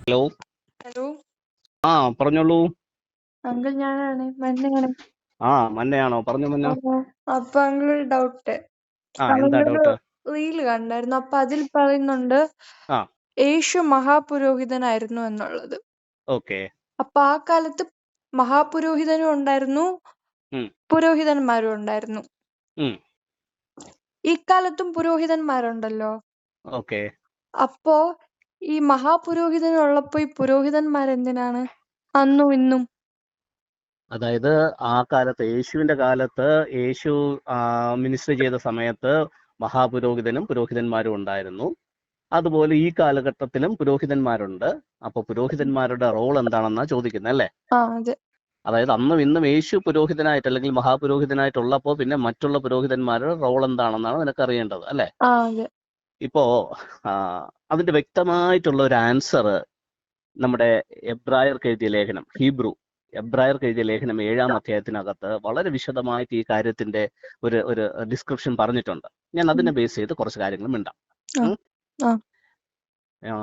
Hello. Hello. ആ പറഞ്ഞോളൂ. Uncle ഞാനാണ്. മന്നയാണ് ആ മന്നയാണോ? പറഞ്ഞു മന്ന. അപ്പൊ അങ്കിൾ ഡൗട്ട് ആ എന്താ ഡൗട്ട് റീൽ കണ്ടായിരുന്നു. അപ്പൊ അതിൽ പറയുന്നുണ്ട് ആ. യേശു മഹാപുരോഹിതനായിരുന്നു എന്നുള്ളത്. ഓക്കെ. അപ്പൊ ആ കാലത്ത് മഹാപുരോഹിതനും ഉണ്ടായിരുന്നു. പുരോഹിതന്മാരും ഉണ്ടായിരുന്നു. ഇക്കാലത്തും ഈ കാലത്തും പുരോഹിതന്മാരുണ്ടല്ലോ. ഓക്കെ. അപ്പോ ഈ മഹാപുരോഹിതനുള്ളപ്പോ ഈ പുരോഹിതന്മാരെന്തിനാണ് അന്നും ഇന്നും? അതായത് ആ കാലത്ത് യേശുവിന്റെ കാലത്ത് യേശു മിനിസ്റ്റർ ചെയ്ത സമയത്ത് മഹാപുരോഹിതനും പുരോഹിതന്മാരും ഉണ്ടായിരുന്നു. അതുപോലെ ഈ കാലഘട്ടത്തിലും പുരോഹിതന്മാരുണ്ട്. അപ്പൊ പുരോഹിതന്മാരുടെ റോൾ എന്താണെന്നാ ചോദിക്കുന്നത് അല്ലേ? അതായത് അന്നും ഇന്നും യേശു പുരോഹിതനായിട്ട് അല്ലെങ്കിൽ മഹാപുരോഹിതനായിട്ടുള്ളപ്പോ പിന്നെ മറ്റുള്ള പുരോഹിതന്മാരുടെ റോൾ എന്താണെന്നാണ് നിനക്ക് അറിയേണ്ടത് അല്ലെ ഇപ്പോ അതിന്റെ വ്യക്തമായിട്ടുള്ള ഒരു ആൻസർ നമ്മുടെ എബ്രായർ എഴുതിയ ലേഖനം ഹീബ്രു എബ്രായർ എഴുതിയ ലേഖനം ഏഴാം അധ്യായത്തിനകത്ത് വളരെ വിശദമായിട്ട് ഈ കാര്യത്തിന്റെ ഒരു ഒരു ഡിസ്ക്രിപ്ഷൻ പറഞ്ഞിട്ടുണ്ട് ഞാൻ അതിനെ ബേസ് ചെയ്ത് കുറച്ച് കാര്യങ്ങൾ മിണ്ടാം ആ, ഉം? ആ. ആ,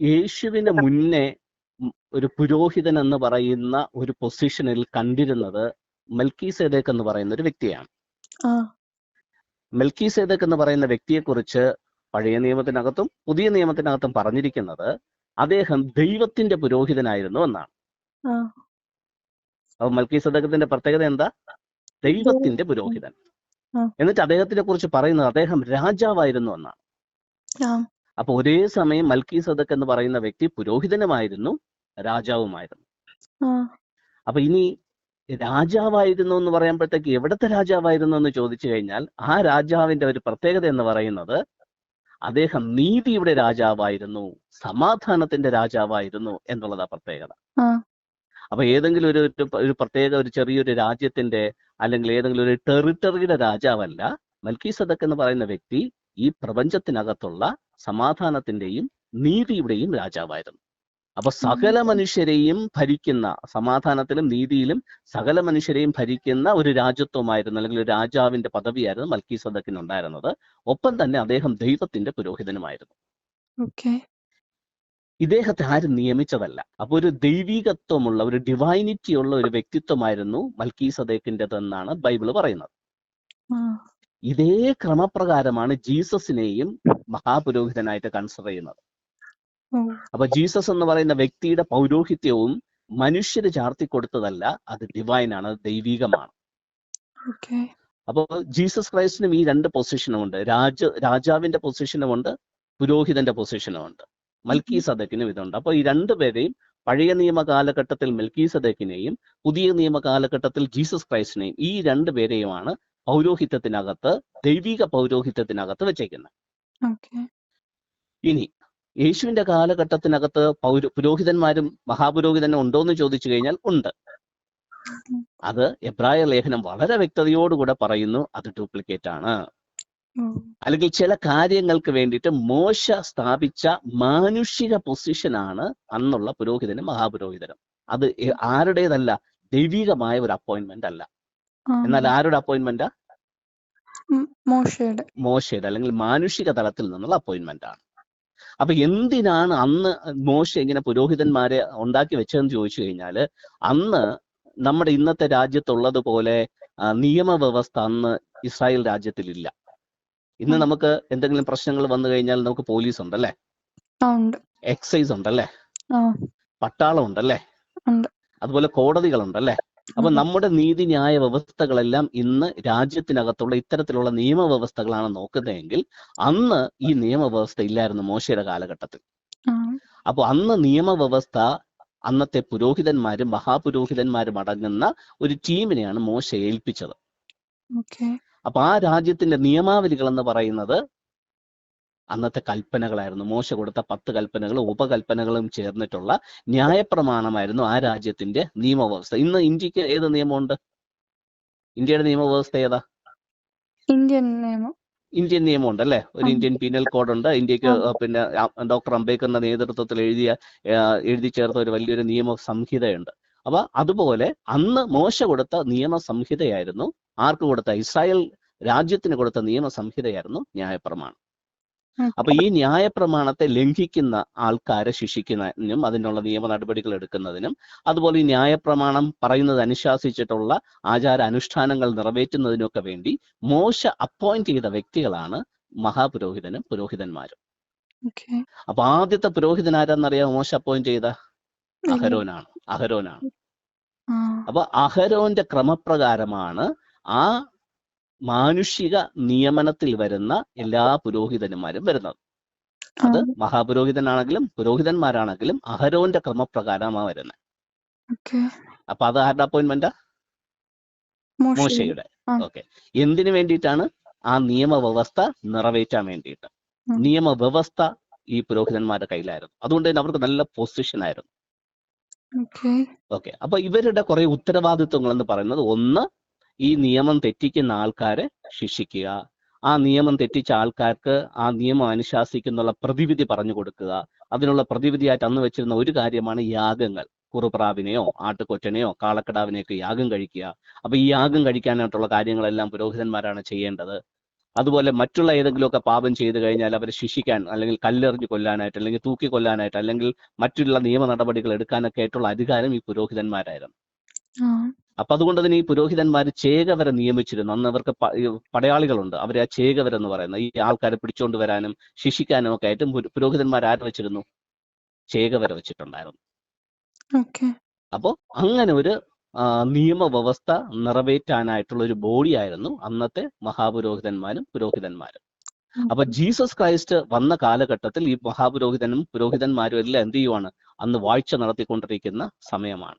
യേശുവിന് മുന്നേ ഒരു പുരോഹിതൻ എന്ന് പറയുന്ന ഒരു പൊസിഷനിൽ കണ്ടിരുന്നത് മൽക്കീസേദേക്ക് എന്ന് പറയുന്ന ഒരു വ്യക്തിയാണ് ആ മെൽക്കി സേതക് എന്ന് പറയുന്ന വ്യക്തിയെക്കുറിച്ച് പഴയ നിയമത്തിനകത്തും പുതിയ നിയമത്തിനകത്തും പറഞ്ഞിരിക്കുന്നത് അദ്ദേഹം ദൈവത്തിന്റെ പുരോഹിതനായിരുന്നു എന്നാണ്. അപ്പൊ മൽക്കി സദകത്തിന്റെ പ്രത്യേകത എന്താ? ദൈവത്തിന്റെ പുരോഹിതൻ. എന്നിട്ട് അദ്ദേഹത്തിനെ കുറിച്ച് പറയുന്നത് അദ്ദേഹം രാജാവായിരുന്നു എന്നാണ്. അപ്പൊ ഒരേ സമയം മൽക്കി സദക് എന്ന് പറയുന്ന വ്യക്തി പുരോഹിതനുമായിരുന്നു രാജാവുമായിരുന്നു. അപ്പൊ ഇനി രാജാവായിരുന്നു എന്ന് പറയുമ്പോഴത്തേക്ക് എവിടത്തെ രാജാവായിരുന്നു എന്ന് ചോദിച്ചു കഴിഞ്ഞാൽ ആ രാജാവിന്റെ ഒരു പ്രത്യേകത എന്ന് പറയുന്നത് അദ്ദേഹം നീതിയുടെ രാജാവായിരുന്നു സമാധാനത്തിന്റെ രാജാവായിരുന്നു എന്നുള്ളതാ പ്രത്യേകത. അപ്പൊ ഏതെങ്കിലും ഒരു ഒരു ഒരു പ്രത്യേക ഒരു ചെറിയൊരു രാജ്യത്തിന്റെ അല്ലെങ്കിൽ ഏതെങ്കിലും ഒരു ടെറിട്ടറിയുടെ രാജാവല്ല മൽക്കി സദക്ക് എന്ന് പറയുന്ന വ്യക്തി ഈ പ്രപഞ്ചത്തിനകത്തുള്ള സമാധാനത്തിന്റെയും നീതിയുടെയും രാജാവായിരുന്നു. അപ്പൊ സകല മനുഷ്യരെയും ഭരിക്കുന്ന സമാധാനത്തിലും നീതിയിലും സകല മനുഷ്യരെയും ഭരിക്കുന്ന ഒരു രാജ്യത്വമായിരുന്നു അല്ലെങ്കിൽ ഒരു രാജാവിന്റെ പദവിയായിരുന്നു മൽക്കി സദക്കിന് ഉണ്ടായിരുന്നത്. ഒപ്പം തന്നെ അദ്ദേഹം ദൈവത്തിന്റെ പുരോഹിതനുമായിരുന്നു. ഇദ്ദേഹത്തെ ആരും നിയമിച്ചതല്ല. അപ്പൊ ഒരു ദൈവികത്വമുള്ള ഒരു ഡിവൈനിറ്റി ഉള്ള ഒരു വ്യക്തിത്വമായിരുന്നു മൽക്കി സദേക്കിന്റെതെന്നാണ് ബൈബിൾ പറയുന്നത്. ഇതേ ക്രമപ്രകാരമാണ് ജീസസിനെയും മഹാപുരോഹിതനായിട്ട് കൺസിഡർ ചെയ്യുന്നത്. അപ്പൊ ജീസസ് എന്ന് പറയുന്ന വ്യക്തിയുടെ പൗരോഹിത്യവും മനുഷ്യര് ചാർത്തി കൊടുത്തതല്ല അത് ഡിവൈൻ ആണ് അത് ദൈവികമാണ്. അപ്പോൾ ജീസസ് ക്രൈസ്റ്റിനും ഈ രണ്ട് പൊസിഷനും ഉണ്ട് രാജ രാജാവിന്റെ പൊസിഷനും ഉണ്ട് പുരോഹിതന്റെ പൊസിഷനും ഉണ്ട് മൽക്കി സദക്കിനും ഇതുണ്ട്. അപ്പോൾ ഈ രണ്ടുപേരെയും പഴയ നിയമ കാലഘട്ടത്തിൽ മെൽക്കി സദക്കിനെയും പുതിയ നിയമ കാലഘട്ടത്തിൽ ജീസസ് ക്രൈസ്റ്റിനെയും ഈ രണ്ട് രണ്ടുപേരെയുമാണ് പൗരോഹിത്യത്തിനകത്ത് ദൈവിക പൗരോഹിത്യത്തിനകത്ത് വെച്ചേക്കുന്നത്. ഇനി യേശുവിന്റെ കാലഘട്ടത്തിനകത്ത് പൗര പുരോഹിതന്മാരും മഹാപുരോഹിതനും ഉണ്ടോ എന്ന് ചോദിച്ചു കഴിഞ്ഞാൽ ഉണ്ട്. അത് എബ്രായ ലേഖനം വളരെ വ്യക്തതയോടുകൂടെ പറയുന്നു അത് ഡ്യൂപ്ലിക്കേറ്റ് ആണ്. അല്ലെങ്കിൽ ചില കാര്യങ്ങൾക്ക് വേണ്ടിയിട്ട് മോശ സ്ഥാപിച്ച മാനുഷിക പൊസിഷനാണ് അന്നുള്ള പുരോഹിതനും മഹാപുരോഹിതനും. അത് ആരുടേതല്ല ദൈവികമായ ഒരു അപ്പോയിന്റ്മെന്റ് അല്ല. എന്നാൽ ആരുടെ അപ്പോയിന്റ്മെന്റാ മോശയുടെ. മോശയുടെ അല്ലെങ്കിൽ മാനുഷിക തലത്തിൽ നിന്നുള്ള അപ്പോയിന്റ്മെന്റ് ആണ്. അപ്പൊ എന്തിനാണ് അന്ന് മോശ ഇങ്ങനെ പുരോഹിതന്മാരെ ഉണ്ടാക്കി വെച്ചതെന്ന് ചോദിച്ചു കഴിഞ്ഞാൽ അന്ന് നമ്മുടെ ഇന്നത്തെ രാജ്യത്തുള്ളതുപോലെ നിയമവ്യവസ്ഥ അന്ന് ഇസ്രായേൽ രാജ്യത്തിലില്ല. ഇന്ന് നമുക്ക് എന്തെങ്കിലും പ്രശ്നങ്ങൾ വന്നു കഴിഞ്ഞാൽ നമുക്ക് പോലീസ് ഉണ്ടല്ലേ? എക്സൈസ് ഉണ്ടല്ലേ? പട്ടാളം ഉണ്ടല്ലേ? ഉണ്ട്. അതുപോലെ കോടതികളുണ്ടല്ലേ അപ്പൊ നമ്മുടെ നീതിന്യായ വ്യവസ്ഥകളെല്ലാം ഇന്ന് രാജ്യത്തിനകത്തുള്ള ഇത്തരത്തിലുള്ള നിയമവ്യവസ്ഥകളാണ് നോക്കുന്നതെങ്കിൽ അന്ന് ഈ നിയമവ്യവസ്ഥ ഇല്ലായിരുന്നു മോശയുടെ കാലഘട്ടത്തിൽ. അപ്പൊ അന്ന് നിയമവ്യവസ്ഥ അന്നത്തെ പുരോഹിതന്മാരും മഹാപുരോഹിതന്മാരും അടങ്ങുന്ന ഒരു ടീമിനെയാണ് മോശ ഏൽപ്പിച്ചത്. അപ്പൊ ആ രാജ്യത്തിന്റെ നിയമാവലികൾ എന്ന് പറയുന്നത് അന്നത്തെ കൽപ്പനകളായിരുന്നു. മോശ കൊടുത്ത പത്ത് കൽപ്പനകളും ഉപകൽപ്പനകളും ചേർന്നിട്ടുള്ള ന്യായപ്രമാണമായിരുന്നു ആ രാജ്യത്തിന്റെ നിയമവ്യവസ്ഥ. ഇന്ന് ഇന്ത്യയ്ക്ക് ഏത് നിയമമുണ്ട്? ഇന്ത്യയുടെ നിയമവ്യവസ്ഥ ഏതാ? ഇന്ത്യൻ നിയമം. ഇന്ത്യൻ നിയമമുണ്ട് അല്ലെ? ഒരു ഇന്ത്യൻ പീനൽ കോഡ് ഉണ്ട് ഇന്ത്യയ്ക്ക്. പിന്നെ ഡോക്ടർ അംബേദ്കറിന്റെ നേതൃത്വത്തിൽ എഴുതിയ എഴുതി ചേർത്ത ഒരു വലിയൊരു നിയമ സംഹിതയുണ്ട്. അപ്പൊ അതുപോലെ അന്ന് മോശ കൊടുത്ത നിയമ സംഹിതയായിരുന്നു. ആർക്ക് കൊടുത്ത? ഇസ്രായേൽ രാജ്യത്തിന് കൊടുത്ത നിയമ സംഹിതയായിരുന്നു ന്യായപ്രമാണം. അപ്പൊ ഈ ന്യായ പ്രമാണത്തെ ലംഘിക്കുന്ന ആൾക്കാരെ ശിക്ഷിക്കുന്നതിനും അതിനുള്ള നിയമ നടപടികൾ എടുക്കുന്നതിനും അതുപോലെ ഈ ന്യായ പ്രമാണം പറയുന്നത് അനുശാസിച്ചിട്ടുള്ള ആചാര അനുഷ്ഠാനങ്ങൾ നിറവേറ്റുന്നതിനൊക്കെ വേണ്ടി മോശ അപ്പോയിന്റ് ചെയ്ത വ്യക്തികളാണ് മഹാപുരോഹിതനും പുരോഹിതന്മാരും. അപ്പൊ ആദ്യത്തെ പുരോഹിതൻ ആരാന്നറിയാം മോശ അപ്പോയിന്റ് ചെയ്ത? അഹരോനാണ്. അഹരോനാണ്. അപ്പൊ അഹരോന്റെ ക്രമപ്രകാരമാണ് ആ മാനുഷിക നിയമനത്തിൽ വരുന്ന എല്ലാ പുരോഹിതന്മാരും വരുന്നത്. അത് മഹാപുരോഹിതനാണെങ്കിലും പുരോഹിതന്മാരാണെങ്കിലും അഹരോന്റെ ക്രമപ്രകാരമാണ് വരുന്നത്. അപ്പൊ അത് ആരുടെ അപ്പോയിന്റ്മെന്റാ? മോശ മോശയുടെ. ഓക്കെ. എന്തിനു വേണ്ടിയിട്ടാണ് ആ നിയമവ്യവസ്ഥ നിറവേറ്റാൻ വേണ്ടിയിട്ട്. നിയമവ്യവസ്ഥ ഈ പുരോഹിതന്മാരുടെ കയ്യിലായിരുന്നു. അതുകൊണ്ട് തന്നെ അവർക്ക് നല്ല പൊസിഷൻ ആയിരുന്നു. ഓക്കെ. അപ്പൊ ഇവരുടെ കുറെ ഉത്തരവാദിത്വങ്ങൾ എന്ന് പറയുന്നത് ഒന്ന് ഈ നിയമം തെറ്റിക്കുന്ന ആൾക്കാരെ ശിക്ഷിക്കുക. ആ നിയമം തെറ്റിച്ച ആൾക്കാർക്ക് ആ നിയമം അനുശാസിക്കുന്നുള്ള പ്രതിവിധി പറഞ്ഞു കൊടുക്കുക. അതിനുള്ള പ്രതിവിധിയായിട്ട് അന്ന് വെച്ചിരുന്ന ഒരു കാര്യമാണ് യാഗങ്ങൾ. കുറുപ്രാവിനെയോ ആട്ടുകൊറ്റനെയോ കാളക്കടാവിനെയൊക്കെ യാഗം കഴിക്കുക. അപ്പൊ ഈ യാഗം കഴിക്കാനായിട്ടുള്ള കാര്യങ്ങളെല്ലാം പുരോഹിതന്മാരാണ് ചെയ്യേണ്ടത്. അതുപോലെ മറ്റുള്ള ഏതെങ്കിലുമൊക്കെ പാപം ചെയ്തു കഴിഞ്ഞാൽ അവരെ ശിക്ഷിക്കാൻ അല്ലെങ്കിൽ കല്ലെറിഞ്ഞ് കൊല്ലാനായിട്ട് അല്ലെങ്കിൽ തൂക്കി കൊല്ലാനായിട്ട് അല്ലെങ്കിൽ മറ്റുള്ള നിയമ നടപടികൾ എടുക്കാനൊക്കെ ആയിട്ടുള്ള അധികാരം ഈ പുരോഹിതന്മാരായിരുന്നു. അപ്പൊ അതുകൊണ്ട് തന്നെ ഈ പുരോഹിതന്മാർ ചേകവരെ നിയമിച്ചിരുന്നു. അന്ന് അവർക്ക് പടയാളികളുണ്ട്. അവരെ ആ ചേകവരെന്ന് പറയുന്ന ഈ ആൾക്കാരെ പിടിച്ചുകൊണ്ട് വരാനും ശിക്ഷിക്കാനും ഒക്കെ ആയിട്ട് പുരോഹിതന്മാർ ആര് വെച്ചിരുന്നു? ചേകവരെ വെച്ചിട്ടുണ്ടായിരുന്നു. അപ്പോ അപ്പോൾ അങ്ങനെ ഒരു നിയമവ്യവസ്ഥ നിറവേറ്റാനായിട്ടുള്ള ഒരു ബോഡിയായിരുന്നു അന്നത്തെ മഹാപുരോഹിതന്മാരും പുരോഹിതന്മാരും. അപ്പൊ ജീസസ് ക്രൈസ്റ്റ് വന്ന കാലഘട്ടത്തിൽ ഈ മഹാപുരോഹിതനും പുരോഹിതന്മാരും എല്ലാം എന്ത് ചെയ്യുവാണ്? അന്ന് വാഴ്ച നടത്തിക്കൊണ്ടിരിക്കുന്ന സമയമാണ്.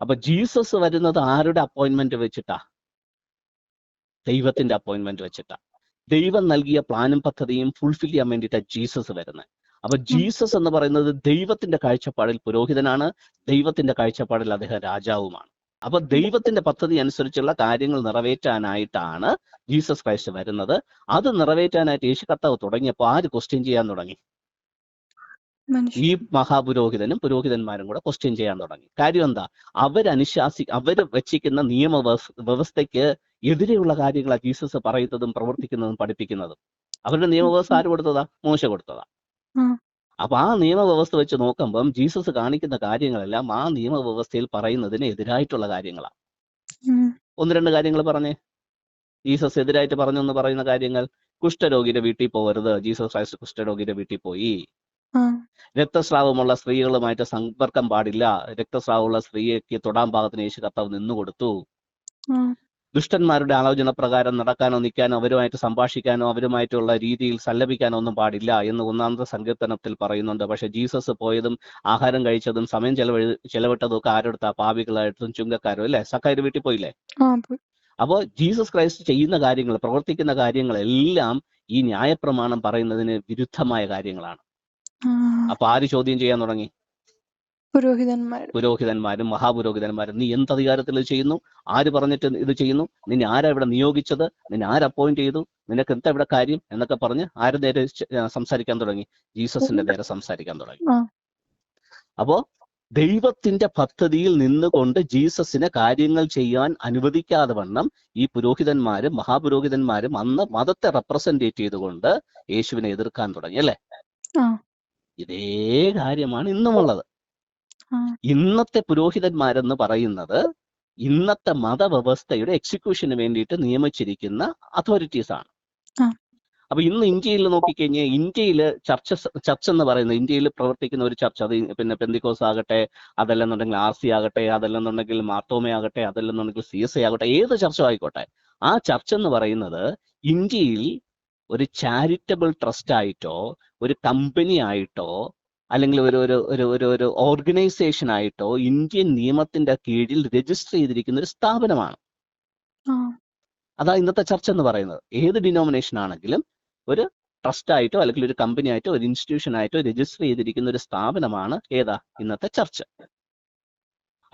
അപ്പൊ ജീസസ് വരുന്നത് ആരുടെ അപ്പോയിന്റ്മെന്റ് വെച്ചിട്ടാ? ദൈവത്തിന്റെ അപ്പോയിന്റ്മെന്റ് വെച്ചിട്ടാ. ദൈവം നൽകിയ പ്ലാനും പദ്ധതിയും ഫുൾഫിൽ ചെയ്യാൻ വേണ്ടിയിട്ടാണ് ജീസസ് വരുന്നത്. അപ്പൊ ജീസസ് എന്ന് പറയുന്നത് ദൈവത്തിന്റെ കാഴ്ചപ്പാടിൽ പുരോഹിതനാണ്. ദൈവത്തിന്റെ കാഴ്ചപ്പാടിൽ അദ്ദേഹം രാജാവുമാണ്. അപ്പൊ ദൈവത്തിന്റെ പദ്ധതി അനുസരിച്ചുള്ള കാര്യങ്ങൾ നിറവേറ്റാനായിട്ടാണ് ജീസസ് ക്രൈസ്റ്റ് വരുന്നത്. അത് നിറവേറ്റാനായിട്ട് യേശു കർത്താവ് തുടങ്ങിയപ്പോൾ ആര് ക്വസ്റ്റ്യൻ ചെയ്യാൻ തുടങ്ങി? ഈ മഹാപുരോഹിതനും പുരോഹിതന്മാരും കൂടെ ക്വസ്റ്റ്യൻ ചെയ്യാൻ തുടങ്ങി. കാര്യം എന്താ? അവരനുശാസി അവർ വെച്ചിരിക്കുന്ന നിയമ വ്യവസ്- വ്യവസ്ഥയ്ക്ക് എതിരെയുള്ള കാര്യങ്ങളാണ് ജീസസ് പറയുന്നതും പ്രവർത്തിക്കുന്നതും പഠിപ്പിക്കുന്നതും. അവരുടെ നിയമവ്യവസ്ഥ ആര് കൊടുത്തതാ? മോശ കൊടുത്തതാ. അപ്പൊ ആ നിയമവ്യവസ്ഥ വെച്ച് നോക്കുമ്പം ജീസസ് കാണിക്കുന്ന കാര്യങ്ങളെല്ലാം ആ നിയമവ്യവസ്ഥയിൽ പറയുന്നതിന് എതിരായിട്ടുള്ള കാര്യങ്ങളാണ് ഒന്ന് രണ്ട് കാര്യങ്ങൾ പറഞ്ഞേ. ജീസസ് എതിരായിട്ട് പറഞ്ഞു എന്ന് പറയുന്ന കാര്യങ്ങൾ. കുഷ്ഠരോഗിയുടെ വീട്ടിൽ പോകരുത് ജീസസ് ക്രൈസ്റ്റ് കുഷ്ഠരോഗിയുടെ വീട്ടിൽ പോയി. രക്തസ്രാവമുള്ള സ്ത്രീകളുമായിട്ട് സമ്പർക്കം പാടില്ല. രക്തസ്രാവമുള്ള സ്ത്രീക്ക് തൊടാൻ പാകത്തിന് യേശു കർത്താവ് നിന്നു കൊടുത്തു. ദുഷ്ടന്മാരുടെ ആലോചന പ്രകാരം നടക്കാനോ നിൽക്കാനോ അവരുമായിട്ട് സംഭാഷിക്കാനോ അവരുമായിട്ടുള്ള രീതിയിൽ സല്ലപിക്കാനോ ഒന്നും പാടില്ല എന്ന് ഒന്നാമത്തെ സങ്കീർത്തനത്തിൽ പറയുന്നുണ്ട്. പക്ഷെ ജീസസ് പോയതും ആഹാരം കഴിച്ചതും സമയം ചെലവഴി ചെലവിട്ടതും ഒക്കെ ആരെടുത്താ പാപികളായിട്ടും ചുങ്കക്കാരും അല്ലെ? സക്കാര് വീട്ടിൽ പോയില്ലേ? അപ്പോ അപ്പോൾ ജീസസ് ക്രൈസ്റ്റ് ചെയ്യുന്ന കാര്യങ്ങൾ പ്രവർത്തിക്കുന്ന കാര്യങ്ങളെല്ലാം ഈ ന്യായപ്രമാണം പറയുന്നതിന് വിരുദ്ധമായ കാര്യങ്ങളാണ്. അപ്പൊ ആര് ചോദ്യം ചെയ്യാൻ തുടങ്ങി? പുരോഹിതന്മാർ പുരോഹിതന്മാരും മഹാപുരോഹിതന്മാരും നീ എന്ത് അധികാരത്തിൽ ഇത് ചെയ്യുന്നു? ആര് പറഞ്ഞിട്ട് ഇത് ചെയ്യുന്നു? നിന്നെ ആരാ ഇവിടെ നിയോഗിച്ചത്? നിന്നെ ആര് അപ്പോയിന്റ് ചെയ്തു? നിനക്ക് എന്താ ഇവിടെ കാര്യം? എന്നൊക്കെ പറഞ്ഞ് ആര് നേരെ സംസാരിക്കാൻ തുടങ്ങി? ജീസസിന്റെ നേരെ സംസാരിക്കാൻ തുടങ്ങി. അപ്പോ ദൈവത്തിന്റെ പദ്ധതിയിൽ നിന്നുകൊണ്ട് ജീസസിനെ കാര്യങ്ങൾ ചെയ്യാൻ അനുവദിക്കാതെ വണ്ണം ഈ പുരോഹിതന്മാരും മഹാപുരോഹിതന്മാരും അന്ന് മതത്തെ റെപ്രസെന്റേറ്റ് ചെയ്തുകൊണ്ട് യേശുവിനെ എതിർക്കാൻ തുടങ്ങി അല്ലേ. ഇതേ കാര്യമാണ് ഇന്നുമുള്ളത്. ഇന്നത്തെ പുരോഹിതന്മാരെന്ന് പറയുന്നത് ഇന്നത്തെ മതവ്യവസ്ഥയുടെ എക്സിക്യൂഷന് വേണ്ടിയിട്ട് നിയമിച്ചിരിക്കുന്ന അതോറിറ്റീസ് ആണ്. അപ്പൊ ഇന്ന് ഇന്ത്യയിൽ നോക്കിക്കഴിഞ്ഞാൽ ഇന്ത്യയിൽ ചർച്ച് ചർച്ച എന്ന് പറയുന്നത് ഇന്ത്യയിൽ പ്രവർത്തിക്കുന്ന ഒരു ചർച്ച അത് പിന്നെ പെന്തിക്കോസ് ആകട്ടെ അതല്ലെന്നുണ്ടെങ്കിൽ ആർ സി ആകട്ടെ അതല്ലെന്നുണ്ടെങ്കിൽ മാർത്തോമ ആകട്ടെ അതല്ലെന്നുണ്ടെങ്കിൽ സി എസ് ഐ ആകട്ടെ ഏത് ചർച്ച ആയിക്കോട്ടെ ആ ചർച്ച എന്ന് പറയുന്നത് ഇന്ത്യയിൽ ഒരു ചാരിറ്റബിൾ ട്രസ്റ്റ് ആയിട്ടോ ഒരു കമ്പനി ആയിട്ടോ അല്ലെങ്കിൽ ഒരു ഒരു ഒരു ഒരു ഒരു ഓർഗനൈസേഷൻ ആയിട്ടോ ഇന്ത്യൻ നിയമത്തിന്റെ കീഴിൽ രജിസ്റ്റർ ചെയ്തിരിക്കുന്ന ഒരു സ്ഥാപനമാണ്. അതാ ഇന്നത്തെ ചർച്ച എന്ന് പറയുന്നത്. ഏത് ഡിനോമിനേഷൻ ആണെങ്കിലും ഒരു ട്രസ്റ്റ് ആയിട്ടോ അല്ലെങ്കിൽ ഒരു കമ്പനി ആയിട്ടോ ഒരു ഇൻസ്റ്റിറ്റ്യൂഷൻ ആയിട്ടോ രജിസ്റ്റർ ചെയ്തിരിക്കുന്ന ഒരു സ്ഥാപനമാണ് ഏതാ ഇന്നത്തെ ചർച്ച്.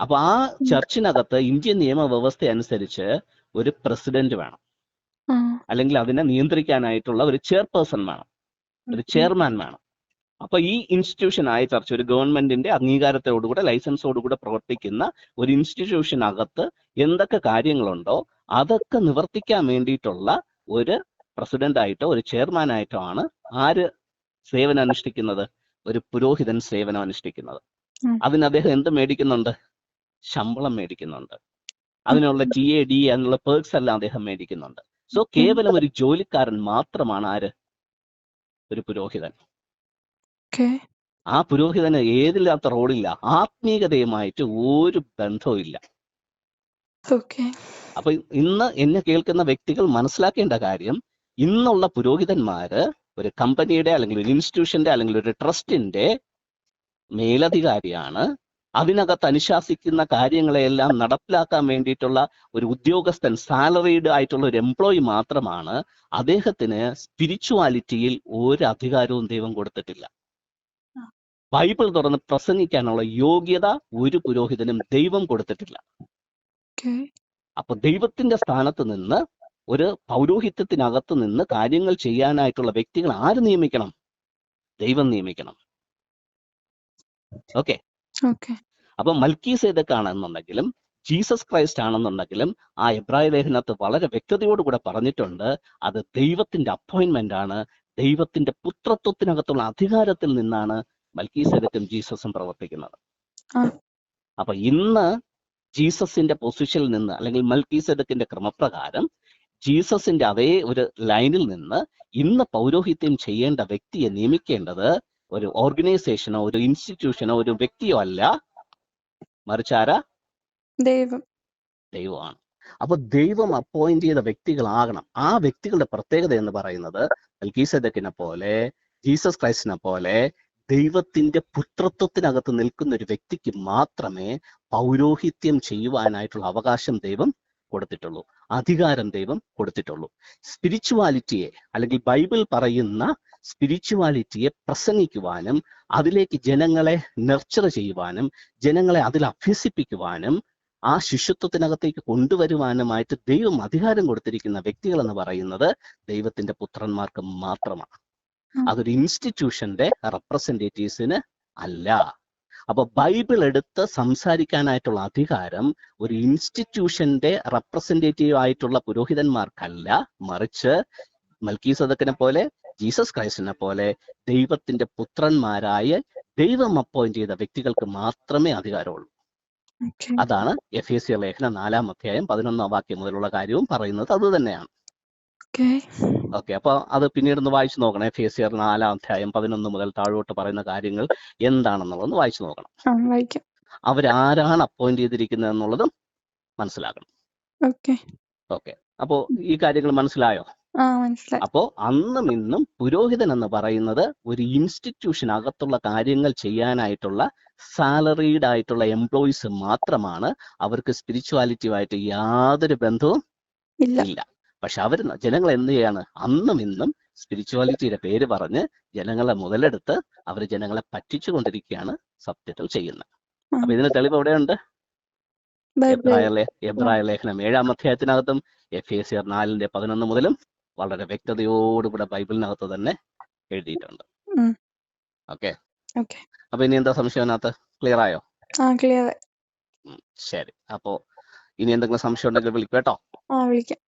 അപ്പൊ ആ ചർച്ചിനകത്ത് ഇന്ത്യൻ നിയമവ്യവസ്ഥ അനുസരിച്ച് ഒരു പ്രസിഡന്റ് വേണം. അല്ലെങ്കിൽ അതിനെ നിയന്ത്രിക്കാനായിട്ടുള്ള ഒരു ചെയർപേഴ്സൺ വേണം. ഒരു ചെയർമാൻ വേണം. അപ്പൊ ഈ ഇൻസ്റ്റിറ്റ്യൂഷൻ ആയ ചർച്ച ഒരു ഗവൺമെന്റിന്റെ അംഗീകാരത്തോടുകൂടെ ലൈസൻസോടുകൂടെ പ്രവർത്തിക്കുന്ന ഒരു ഇൻസ്റ്റിറ്റ്യൂഷനകത്ത് എന്തൊക്കെ കാര്യങ്ങളുണ്ടോ അതൊക്കെ നിവർത്തിക്കാൻ വേണ്ടിയിട്ടുള്ള ഒരു പ്രസിഡന്റ് ആയിട്ടോ ഒരു ചെയർമാൻ ആയിട്ടോ ആണ് ആര് സേവനം അനുഷ്ഠിക്കുന്നത് ഒരു പുരോഹിതൻ സേവനം അനുഷ്ഠിക്കുന്നത്. അതിന് അദ്ദേഹം എന്ത് മേടിക്കുന്നുണ്ട്? ശമ്പളം മേടിക്കുന്നുണ്ട്. അതിനുള്ള ടി എ ഡി എന്നുള്ള പേർക്സ് എല്ലാം അദ്ദേഹം മേടിക്കുന്നുണ്ട്. സോ കേവലം ഒരു ജോലിക്കാരൻ മാത്രമാണ് ആര്? ഒരു പുരോഹിതൻ. ആ പുരോഹിതന് ഏതില്ലാത്ത റോളില്ല. ആത്മീയതയുമായിട്ട് ഒരു ബന്ധവും ഇല്ല അപ്പൊ ഇന്ന് എന്നെ കേൾക്കുന്ന വ്യക്തികൾ മനസ്സിലാക്കേണ്ട കാര്യം ഇന്നുള്ള പുരോഹിതന്മാര് ഒരു കമ്പനിയുടെ അല്ലെങ്കിൽ ഒരു ഇൻസ്റ്റിറ്റ്യൂഷന്റെ അല്ലെങ്കിൽ ഒരു ട്രസ്റ്റിന്റെ മേലധികാരിയാണ് അതിനകത്ത് അനുശാസിക്കുന്ന കാര്യങ്ങളെല്ലാം നടപ്പിലാക്കാൻ വേണ്ടിയിട്ടുള്ള ഒരു ഉദ്യോഗസ്ഥൻ സാലറീഡ് ആയിട്ടുള്ള ഒരു എംപ്ലോയി മാത്രമാണ് അദ്ദേഹത്തിന് സ്പിരിച്വാലിറ്റിയിൽ ഒരു അധികാരവും ദൈവം കൊടുത്തിട്ടില്ല. ബൈബിൾ തുറന്ന് പ്രസംഗിക്കാനുള്ള യോഗ്യത ഒരു പുരോഹിതനും ദൈവം കൊടുത്തിട്ടില്ല. അപ്പൊ ദൈവത്തിന്റെ സ്ഥാനത്ത് നിന്ന് ഒരു പൗരോഹിത്യത്തിനകത്ത് നിന്ന് കാര്യങ്ങൾ ചെയ്യാനായിട്ടുള്ള വ്യക്തികൾ ആര് നിയമിക്കണം? ദൈവം നിയമിക്കണം. ഓക്കെ. അപ്പൊ മൽക്കി സേദക്കാണെന്നുണ്ടെങ്കിലും ജീസസ് ക്രൈസ്റ്റ് ആണെന്നുണ്ടെങ്കിലും ആ എബ്രായ ലേഖനത്ത് വളരെ വ്യക്തതയോടുകൂടെ പറഞ്ഞിട്ടുണ്ട് അത് ദൈവത്തിന്റെ അപ്പോയിന്റ്മെന്റ് ആണ് ദൈവത്തിന്റെ പുത്രത്വത്തിനകത്തുള്ള അധികാരത്തിൽ നിന്നാണ് മൽക്കി സേതക്കും ജീസസും പ്രവർത്തിക്കുന്നത്. അപ്പൊ ഇന്ന് ജീസസിന്റെ പൊസിഷനിൽ നിന്ന് അല്ലെങ്കിൽ മൽക്കി സേതക്കിന്റെ ക്രമപ്രകാരം ജീസസിന്റെ അതേ ഒരു ലൈനിൽ നിന്ന് ഇന്ന് പൗരോഹിത്യം ചെയ്യേണ്ട വ്യക്തിയെ നിയമിക്കേണ്ടത് ഒരു ഓർഗനൈസേഷനോ ഒരു ഇൻസ്റ്റിറ്റ്യൂഷനോ ഒരു വ്യക്തിയോ അല്ല മറിച്ച് ആരാ? ദൈവം. ദൈവമാണ്. അപ്പൊ ദൈവം അപ്പോയിന്റ് ചെയ്ത വ്യക്തികളാകണം. ആ വ്യക്തികളുടെ പ്രത്യേകത എന്ന് പറയുന്നത് അൽഗീസക്കിനെ പോലെ ജീസസ് ക്രൈസ്റ്റിനെ പോലെ ദൈവത്തിന്റെ പുത്രത്വത്തിനകത്ത് നിൽക്കുന്ന ഒരു വ്യക്തിക്ക് മാത്രമേ പൗരോഹിത്യം ചെയ്യുവാനായിട്ടുള്ള അവകാശം ദൈവം കൊടുത്തിട്ടുള്ളൂ. അധികാരം ദൈവം കൊടുത്തിട്ടുള്ളൂ. സ്പിരിച്വാലിറ്റിയെ അല്ലെങ്കിൽ ബൈബിൾ പറയുന്ന സ്പിരിച്വാലിറ്റിയെ പ്രസംഗിക്കുവാനും അതിലേക്ക് ജനങ്ങളെ നെർച്ചർ ചെയ്യുവാനും ജനങ്ങളെ അതിൽ അഭ്യസിപ്പിക്കുവാനും ആ ശിഷ്യത്വത്തിനകത്തേക്ക് കൊണ്ടുവരുവാനുമായിട്ട് ദൈവം അധികാരം കൊടുത്തിരിക്കുന്ന വ്യക്തികൾ എന്ന് പറയുന്നത് ദൈവത്തിന്റെ പുത്രന്മാർക്ക് മാത്രമാണ്. അതൊരു ഇൻസ്റ്റിറ്റ്യൂഷന്റെ റെപ്രസെന്റേറ്റീവ്സിന് അല്ല. അപ്പൊ ബൈബിൾ എടുത്ത് സംസാരിക്കാനായിട്ടുള്ള അധികാരം ഒരു ഇൻസ്റ്റിറ്റ്യൂഷന്റെ റെപ്രസെന്റേറ്റീവ് ആയിട്ടുള്ള പുരോഹിതന്മാർക്കല്ല. മറിച്ച് മൽക്കീസദക്കിനെ പോലെ ജീസസ് ക്രൈസ്റ്റിനെ പോലെ ദൈവത്തിന്റെ പുത്രന്മാരായ ദൈവം അപ്പോയിന്റ് ചെയ്ത വ്യക്തികൾക്ക് മാത്രമേ അധികാരമുള്ളൂ. അതാണ് എഫ് എസ് സി ലേഖനം നാലാം അധ്യായം പതിനൊന്നാം വാക്യം മുതലുള്ള കാര്യവും പറയുന്നത് അത് തന്നെയാണ്. ഓക്കെ അപ്പൊ അത് പിന്നീട് ഒന്ന് വായിച്ചു നോക്കണം. എഫ് എസ് സി നാലാം അധ്യായം പതിനൊന്ന് മുതൽ താഴോട്ട് പറയുന്ന കാര്യങ്ങൾ എന്താണെന്നുള്ളത് വായിച്ചു നോക്കണം. അവരാരാണ് അപ്പോയിന്റ് ചെയ്തിരിക്കുന്നത് എന്നുള്ളതും മനസ്സിലാക്കണം. ഓക്കെ അപ്പോ ഈ കാര്യങ്ങൾ മനസ്സിലായി? അപ്പോ അന്നും ഇന്നും പുരോഹിതൻ എന്ന് പറയുന്നത് ഒരു ഇൻസ്റ്റിറ്റ്യൂഷൻ അകത്തുള്ള കാര്യങ്ങൾ ചെയ്യാനായിട്ടുള്ള സാലറീഡ് ആയിട്ടുള്ള എംപ്ലോയീസ് മാത്രമാണ് അവർക്ക് സ്പിരിച്വാലിറ്റിയുമായിട്ട് യാതൊരു ബന്ധവും ഇല്ല. പക്ഷെ അവർ ജനങ്ങൾ എന്ത് ചെയ്യാണ്? അന്നും ഇന്നും സ്പിരിച്വാലിറ്റിയുടെ പേര് പറഞ്ഞ് ജനങ്ങളെ മുതലെടുത്ത് അവർ ജനങ്ങളെ പറ്റിച്ചുകൊണ്ടിരിക്കുകയാണ് സത്യത്തിൽ ചെയ്യുന്നത്. അപ്പൊ ഇതിന് തെളിവ് എവിടെയുണ്ട്? എബ്രായ എബ്രായ ലേഖനം ഏഴാം അധ്യായത്തിനകത്തും എഫ് എ സി ആർ നാലിന്റെ പതിനൊന്ന് മുതലും വളരെ വ്യക്തതയോടുകൂടെ ബൈബിളിനകത്ത് തന്നെ എഴുതിയിട്ടുണ്ട്. ഓക്കെ അപ്പൊ ഇനി എന്താ സംശയം അതിനകത്ത്? ക്ലിയർ ആയോ? ശരി. അപ്പോ ഇനി എന്തെങ്കിലും സംശയം ഉണ്ടെങ്കിൽ വിളിക്കും കേട്ടോ. ആ വിളിക്കാം.